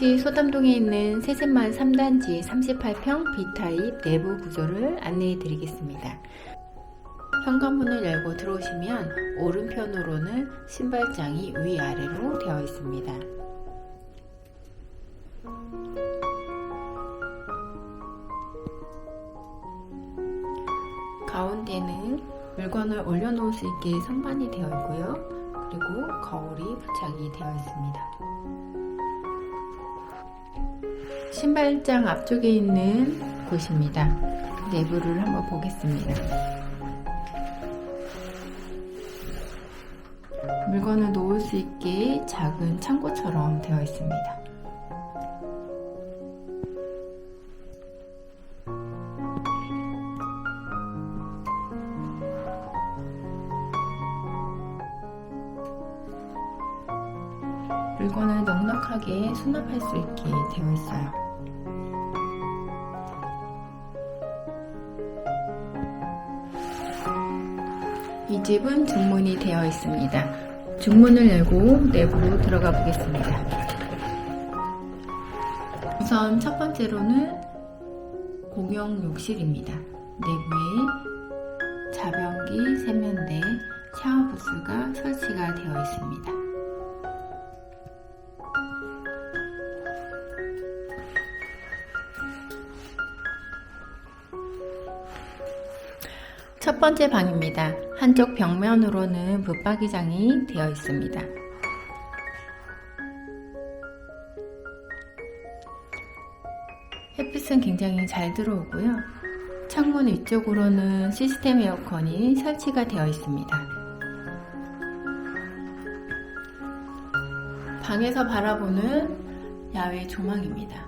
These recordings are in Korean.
세종시 소담동에 있는 세셋마을 3단지 38평 B타입 내부 구조를 안내해 드리겠습니다. 현관문을 열고 들어오시면 오른편으로는 신발장이 위아래로 되어 있습니다. 가운데는 물건을 올려놓을 수 있게 선반이 되어 있고요. 그리고 거울이 부착이 되어 있습니다. 신발장 앞쪽에 있는 곳입니다. 내부를 한번 보겠습니다. 물건을 놓을 수 있게 작은 창고처럼 되어 있습니다. 물건을 넉넉하게 수납할 수 있게 되어 있어요. 이 집은 중문이 되어 있습니다. 중문을 열고 내부로 들어가 보겠습니다. 우선 첫 번째로는 공용 욕실입니다. 내부에 자변기, 세면대, 샤워 부스가 설치가 되어 있습니다. 첫 번째 방입니다. 한쪽 벽면으로는 붙박이장이 되어 있습니다. 햇빛은 굉장히 잘 들어오고요. 창문 위쪽으로는 시스템 에어컨이 설치가 되어 있습니다. 방에서 바라보는 야외 조망입니다.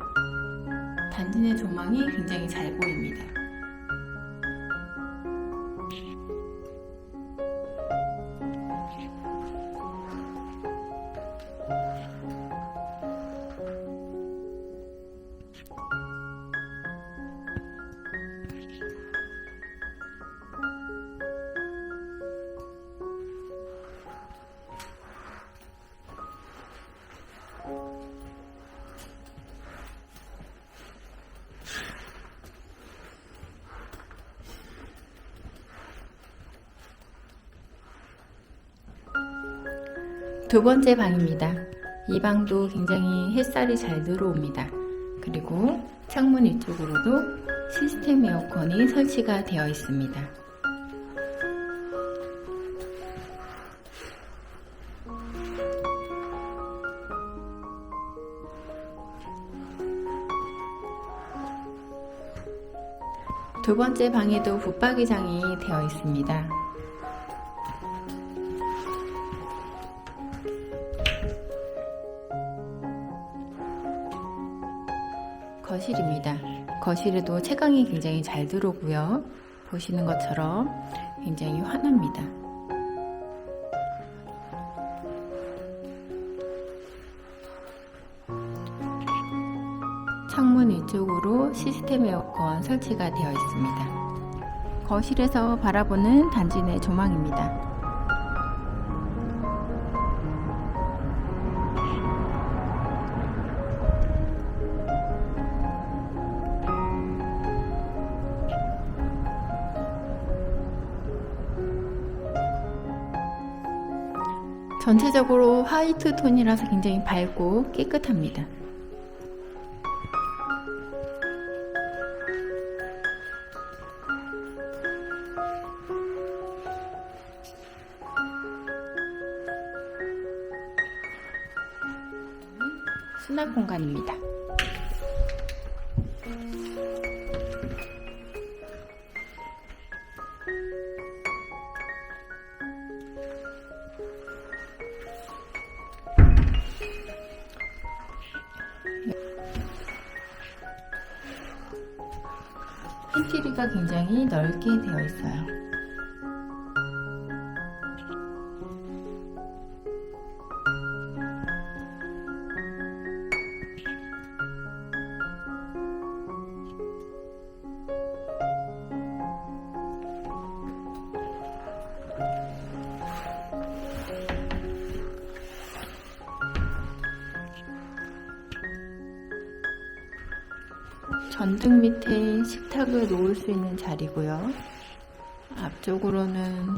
단지 내 조망이 굉장히 잘 보입니다. 두 번째 방입니다. 이 방도 굉장히 햇살이 잘 들어옵니다. 그리고 창문 위쪽으로도 시스템 에어컨이 설치가 되어 있습니다. 두 번째 방에도 붙박이장이 되어 있습니다. 거실입니다. 거실에도 채광이 굉장히 잘 들어오고요. 보시는 것처럼 굉장히 환합니다. 창문 위쪽으로 시스템 에어컨 설치가 되어 있습니다. 거실에서 바라보는 단지 내 조망입니다. 전체적으로 화이트 톤이라서 굉장히 밝고 깨끗합니다. 수납 공간입니다. 팬트리가 굉장히 넓게 되어 있어요. 전등 밑에 식탁을 놓을 수 있는 자리고요. 앞쪽으로는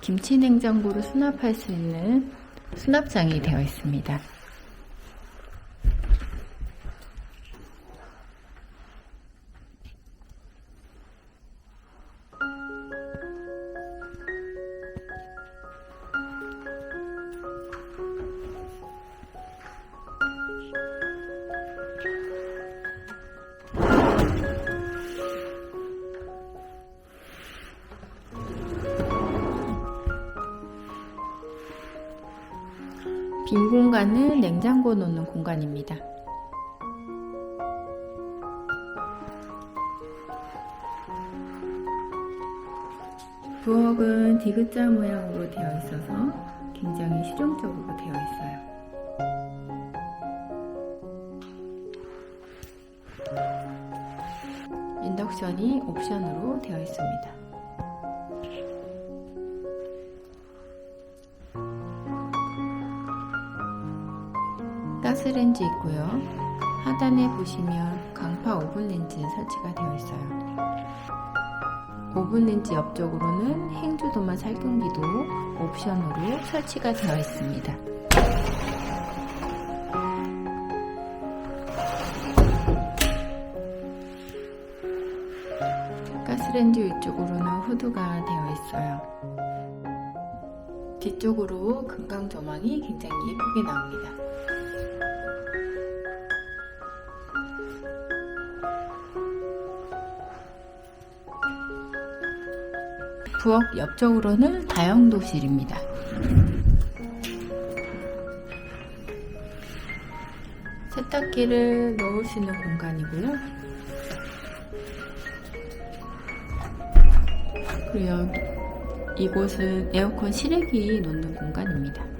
김치 냉장고를 수납할 수 있는 수납장이 되어 있습니다. 빈 공간은 냉장고 놓는 공간입니다. 부엌은 디귿자 모양으로 되어 있어서 굉장히 실용적으로 되어 있어요. 인덕션이 옵션으로 되어 있습니다. 렌지 있고요. 하단에 보시면 강파 오븐 렌즈 설치가 되어 있어요. 오븐 렌즈 옆쪽으로는 행주 도마 살균기도 옵션으로 설치가 되어 있습니다. 가스렌지 위쪽으로는 후드가 되어 있어요. 뒤쪽으로 금강 조망이 굉장히 예쁘게 나옵니다. 부엌 옆쪽으로는 다용도실입니다. 세탁기를 넣을 수 있는 공간이고요. 그리고 여기, 이곳은 에어컨 실외기 놓는 공간입니다.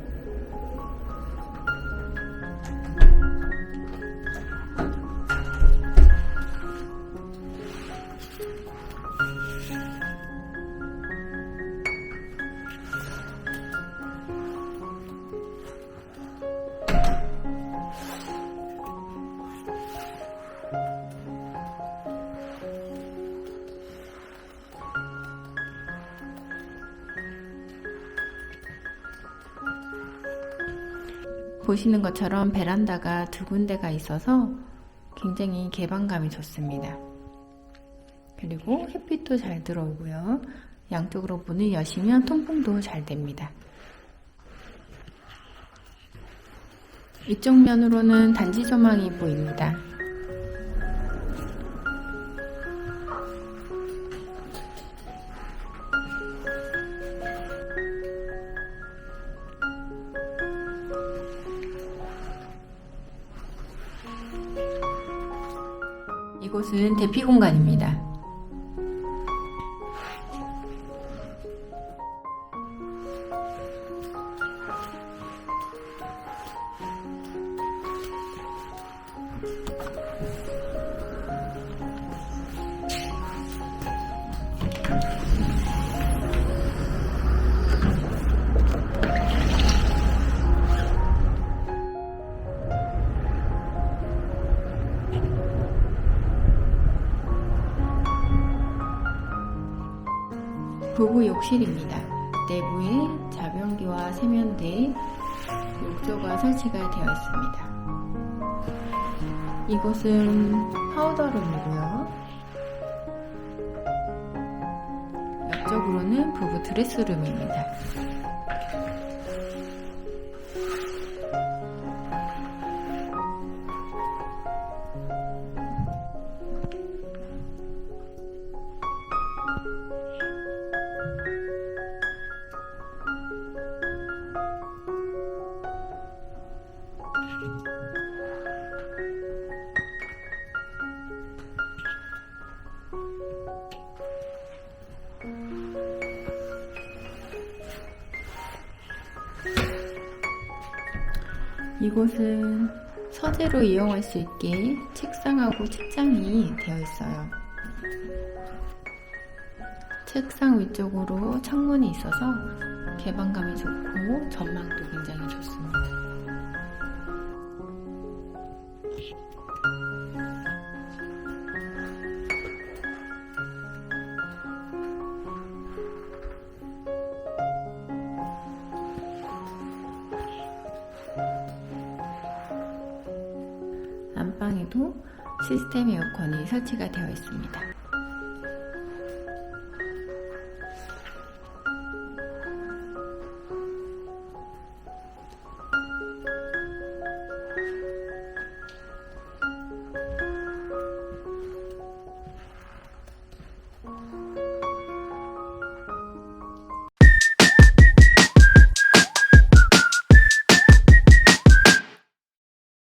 보시는 것처럼 베란다가 두 군데가 있어서 굉장히 개방감이 좋습니다. 그리고 햇빛도 잘 들어오고요. 양쪽으로 문을 여시면 통풍도 잘 됩니다. 이쪽 면으로는 단지 조망이 보입니다. 공간입 부부 욕실입니다. 내부에 자변기와 세면대, 욕조가 설치가 되어 있습니다. 이곳은 파우더룸이고요. 옆쪽으로는 부부 드레스룸입니다. 이곳은 서재로 이용할 수 있게 책상하고 책장이 되어 있어요. 책상 위쪽으로 창문이 있어서 개방감이 좋고 전망도 굉장히 좋습니다. 안방에도 시스템 에어컨이 설치가 되어 있습니다.